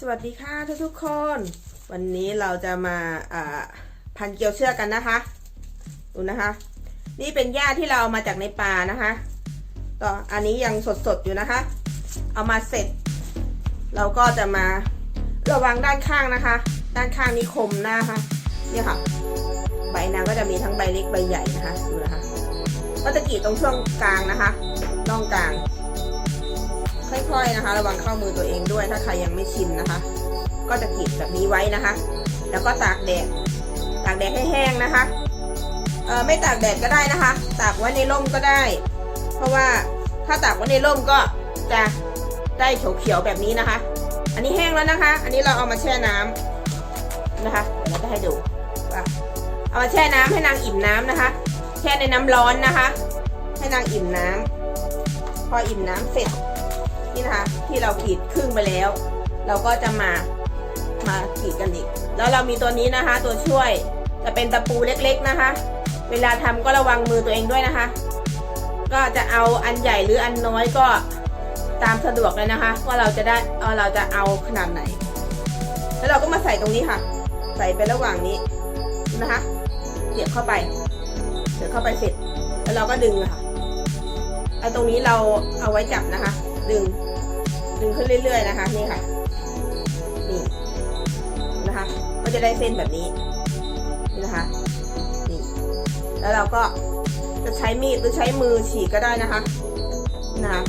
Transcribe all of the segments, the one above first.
สวัสดีค่ะทุกทุกๆคน วันนี้เราจะมาพันเกลียวเชือกกันนะคะ ดูนะคะ นี่เป็นหญ้าที่เราเอามาจากในป่านะคะ ต่ออันนี้ยังสดๆอยู่นะคะ เอามาเสร็จ เราก็จะมาระวังด้านข้างนะคะ ด้านข้างนี้คมนะคะเนี่ยค่ะ ใบนางก็จะมีทั้งใบเล็กใบใหญ่นะคะดูนะคะก็จะกรีดตรงช่วงกลางนะคะน่องกลาง ค่อยๆนะคะ ระวังเข้ามือตัวเองด้วยถ้าใครยังไม่ชินนะคะ ก็จะกรีดแบบนี้ไว้นะคะ แล้วก็ตากแดดตากแดดให้แห้งนะคะเออไม่ตากแดดก็ได้นะคะ ตากไว้ในร่มก็ได้ เพราะว่าถ้าตากไว้ในร่มก็จะได้เขียวๆแบบนี้นะคะ อันนี้แห้งแล้วนะคะ อันนี้เราเอามาแช่น้ำนะคะเดี๋ยวเราจะให้ดูเอามาแช่น้ำให้นางอิ่มน้ำนะคะ แช่ในน้ำร้อนนะคะ ให้นางอิ่มน้ำพออิ่มน้ำเสร็จ นี่นะคะ ที่เรากรีดครึ่งไปแล้ว เราก็จะมามากรีดกันอีก แล้วเรามีตัวนี้นะคะ ตัวช่วยจะเป็นตะปูเล็กๆนะคะ เวลาทำก็ระวังมือตัวเองด้วยนะคะ ก็จะเอาอันใหญ่หรืออันน้อยก็ตามสะดวกเลยนะคะ ว่าเราจะได้เอาเราจะเอาขนาดไหน แล้วเราก็มาใส่ตรงนี้ค่ะ ใส่ไประหว่างนี้นะคะเสียบเข้าไปเสียบเข้าไปเสร็จ แล้วเราก็ดึงค่ะไอ้ตรงนี้เราเอาไว้จับนะคะ ดึง ดึงขึ้นเรื่อย ๆ นะคะ นี่ค่ะ นี่นะคะ ก็จะได้เส้นแบบนี้นี่นะคะ นี่ แล้วเราก็จะใช้มีดหรือใช้มือฉีกก็ได้นะคะ นะคะ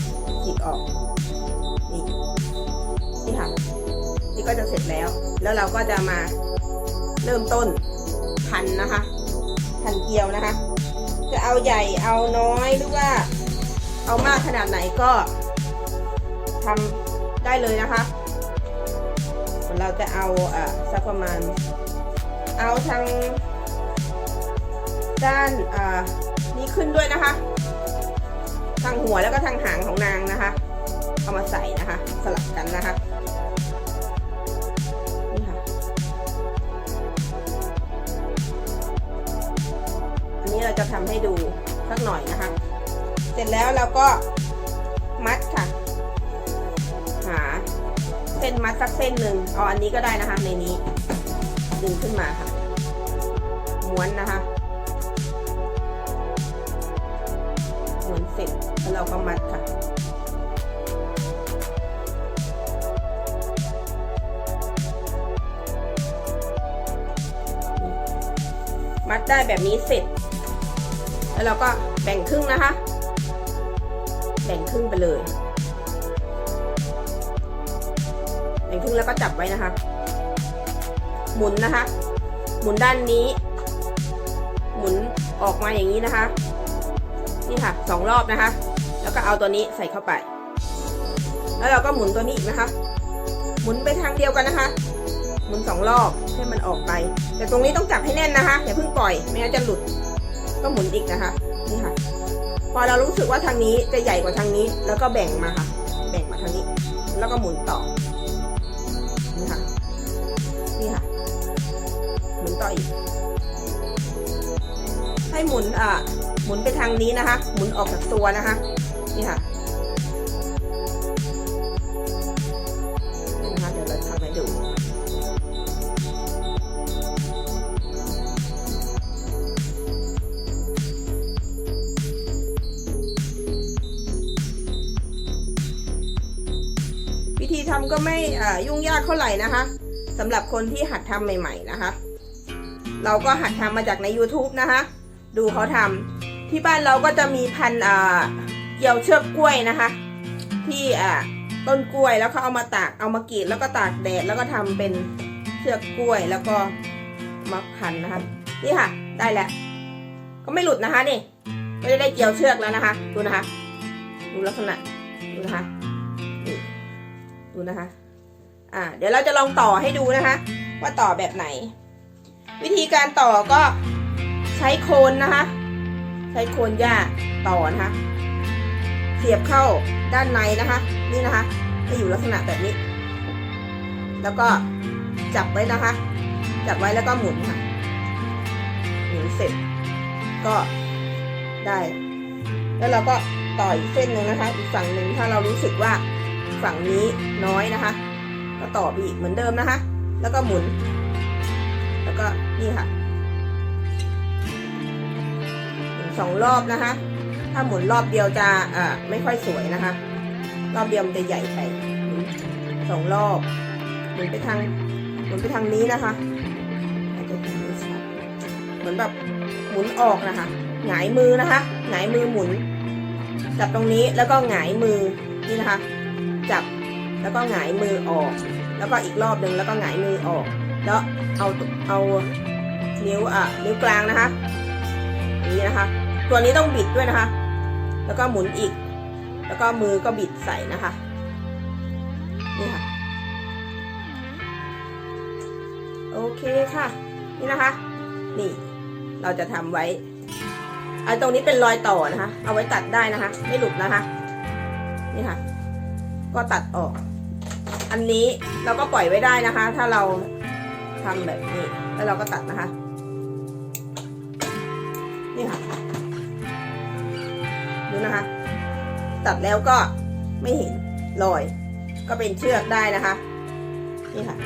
ฉีกออก นี่ นี่ค่ะ นี่ก็จะเสร็จแล้ว แล้วเราก็จะมาเริ่มต้นพันนะคะ พันเกลียวนะคะ จะเอาใหญ่เอาน้อยหรือว่าเอามากขนาดไหนก็ ทำได้เลยนะคะ เราจะเอาอะสักประมาณ เอาทางด้านอ่านี้ขึ้นด้วยนะคะ ทางหัวแล้วก็ทางหางของนางนะคะ เอามาใส่นะคะ สลับกันนะคะนี่ค่ะอันนี้เราจะทำให้ดูสักหน่อยนะคะ เสร็จแล้วเราก็มัดค่ะ หาเส้นมัดสักเส้นหนึ่งเอาอันนี้ก็ได้นะคะ ในนี้ ดึงขึ้นมาค่ะ ม้วนนะคะ ม้วนเสร็จแล้วเราก็มัดค่ะมัดได้แบบนี้เสร็จ แล้วเราก็แบ่งครึ่งนะคะ แบ่งครึ่งไปเลย แบ่งครึ่งแล้วก็จับไว้นะคะ หมุนนะคะ หมุนด้านนี้ หมุนออกมาอย่างนี้นะคะ นี่ค่ะสองรอบนะคะ แล้วก็เอาตัวนี้ใส่เข้าไป แล้วเราก็หมุนตัวนี้อีกนะคะ หมุนไปทางเดียวกันนะคะ หมุนสองรอบให้มันออกไป แต่ตรงนี้ต้องจับให้แน่นนะคะอย่าเพิ่งปล่อยไม่งั้นจะหลุด ก็หมุนอีกนะคะ นี่ค่ะ พอเรารู้สึกว่าทางนี้จะใหญ่กว่าทางนี้ แล้วก็แบ่งมาค่ะ แบ่งมาทางนี้ แล้วก็หมุนต่อ ห้หมุนอ่าหมุนไปทางนี้นะคะ หมุนออกจากตัวนะคะ นี่ค่ะนะคะเดี๋ยวเราทำให้ดูวิธีทำก็ไม่อายุ่งยากเท่าไหร่นะคะสำหรับคนที่หัดทำใหม่ ๆ นะคะ เราก็หัดทำมาจากใน YouTube นะคะ ดูเขาทำที่บ้านเราก็จะมีพันอ่าเกี่ยวเชือกกล้วยนะคะ ที่อ่าต้นกล้วยแล้วเขาเอามาตากเอามากรีดแล้วก็ตากแดดแล้วก็ทำเป็นเชือกกล้วยแล้วก็มาพันนะคะนี่ค่ะ ได้แล้วก็ไม่หลุดนะคะนี่ก็จะได้เกี่ยวเชือกแล้วนะคะ ดูนะคะ ดูลักษณะดูนะคะดูนะคะ อ่า เดี๋ยวเราจะลองต่อให้ดูนะคะ ว่าต่อแบบไหน วิธีการต่อก็ ใช้โคนนะคะ ใช้โคนหญ้าต่อนะคะ เสียบเข้าด้านในนะคะ นี่นะคะให้อยู่ลักษณะแบบนี้ แล้วก็จับไว้นะคะ จับไว้แล้วก็หมุนค่ะหมุนเสร็จ ก็ได้ แล้วเราก็ต่ออีกเส้นหนึ่งนะคะ อีกฝั่งหนึ่งถ้าเรารู้สึกว่าฝั่งนี้น้อยนะคะ ก็ก็ต่อไปอีกเหมือนเดิมนะคะ แล้วก็หมุน แล้วก็นี่ค่ะ สองรอบนะคะ ถ้าหมุนรอบเดียวจะอ่าไม่ค่อยสวยนะคะ รอบเดียวมันจะใหญ่ไปสองรอบหมุนไปทางหมุนไปทางนี้นะคะเหมือนแบบหมุนออกนะคะหงายมือนะคะหงายมือหมุน จับตรงนี้แล้วก็หงายมือนี่นะคะ จับแล้วก็หงายมือออก แล้วก็อีกรอบหนึ่งแล้วก็หงายมือออก แล้วเอาเอานิ้วอะนิ้วกลางนะคะ นี้นะคะ ตัวนี้ต้องบิดด้วยนะคะ แล้วก็หมุนอีก แล้วก็มือก็บิดใส่นะคะ นี่ค่ะ โอเคค่ะ นี่นะคะ นี่ เราจะทำไว้ไอ้ตรงนี้เป็นรอยต่อนะคะ เอาไว้ตัดได้นะคะ ไม่หลุดนะคะ นี่ค่ะ ก็ตัดออก อันนี้เราก็ปล่อยไว้ได้นะคะ ถ้าเราทำแบบนี้ แล้วเราก็ตัดนะคะ ตัดแล้วก็ไม่เห็นรอย ก็เป็นเชือกได้นะคะ นี่ค่ะ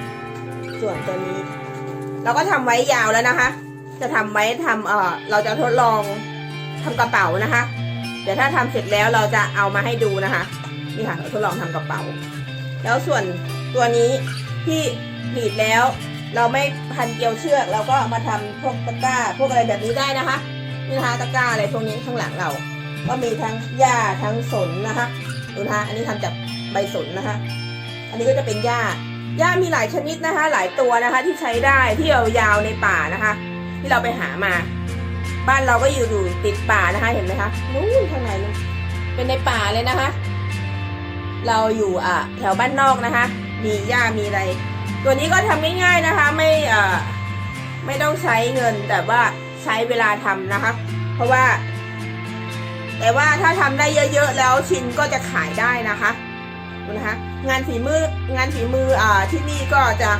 ส่วนตัวนี้ เราก็ทำไว้ยาวแล้วนะคะ จะทำไว้ทำเออเราจะทดลองทำกระเป๋านะคะ เดี๋ยวถ้าทำเสร็จแล้วเราจะเอามาให้ดูนะคะ นี่ค่ะเราทดลองทำกระเป๋า แล้วส่วนตัวนี้ที่บีบแล้ว เราไม่พันเกลียวเชือกเราก็มาทำพวกตะกร้า พวกอะไรแบบนี้ได้นะคะนี่นะคะตะกร้าอะไรพวกนี้ข้างหลังเรา ก็มีทั้งหญ้าทั้งสนนะคะดูนะคะอันนี้ทำจากใบสนนะคะ อันนี้ก็จะเป็นหญ้าหญ้ามีหลายชนิดนะคะ หลายตัวนะคะที่ใช้ได้ที่เรายาวในป่านะคะ ที่เราไปหามา บ้านเราก็อยู่อยู่ติดป่านะคะเห็นไหมคะนู้นข้างในนู้นเป็นในป่าเลยนะคะ เราอยู่อะแถวบ้านนอกนะคะ มีหญ้ามีอะไร ตัวนี้ก็ทำง่ายๆนะคะ ไม่อ่าไม่ต้องใช้เงินแต่ว่าใช้เวลาทำนะคะ เพราะว่า แต่ว่าถ้าทำได้เยอะ ๆ แล้วชิ้นก็จะขายได้นะคะดูนะคะ งานฝีมืองานฝีมืออ่าที่นี่ก็จะ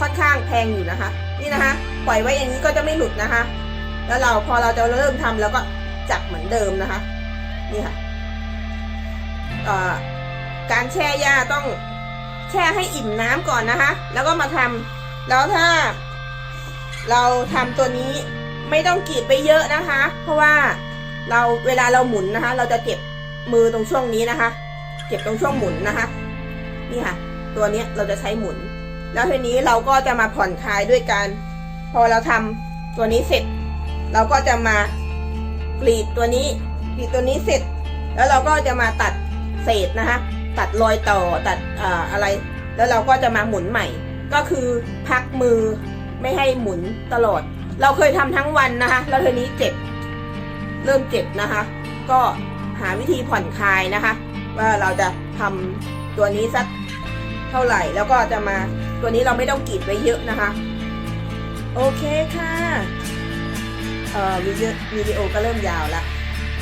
ค่อนข้างแพงอยู่นะคะ นี่นะคะ ปล่อยไว้อย่างนี้ก็จะไม่หลุดนะคะ แล้วเราพอเราจะเริ่มทำแล้วก็จับเหมือนเดิมนะคะ นี่ค่ะอ่าการแช่หญ้าต้องแช่ให้อิ่มน้ำก่อนนะคะ แล้วก็มาทำแล้วถ้า เราทำตัวนี้ไม่ต้องกรีดไปเยอะนะคะ เพราะว่า เราเวลาเราหมุนนะคะ เราจะเก็บมือตรงช่วงนี้นะคะเก็บตรงช่วงหมุนนะคะ นี่ค่ะ ตัวเนี้ยเราจะใช้หมุน แล้วทีนี้เราก็จะมาผ่อนคลายด้วยการ พอเราทำตัวนี้เสร็จ เราก็จะมากรีดตัวนี้กรีดตัวนี้เสร็จ แล้วเราก็จะมาตัดเศษนะคะ ตัดรอยต่อตัดออะไร แล้วเราก็จะมาหมุนใหม่ ก็คือพักมือไม่ให้หมุนตลอด เราเคยทำทั้งวันนะคะ แล้วทีนี้เจ็บ เริ่มเจ็บนะคะ ก็หาวิธีผ่อนคลายนะคะ ว่าเราจะทำตัวนี้สักเท่าไหร่แล้วก็จะมาตัวนี้เราไม่ต้องกรีดไว้เยอะนะคะ โอเคค่ะเอ่อวิดีโอวิดีโอก็เริ่มยาวละ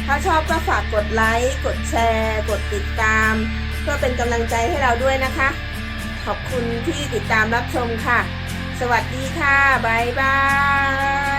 ถ้าชอบก็ฝากกดไลค์กดแชร์ กดติดตาม เพื่อเป็นกำลังใจให้เราด้วยนะคะ ขอบคุณที่ติดตามรับชมค่ะ สวัสดีค่ะ บ๊ายบาย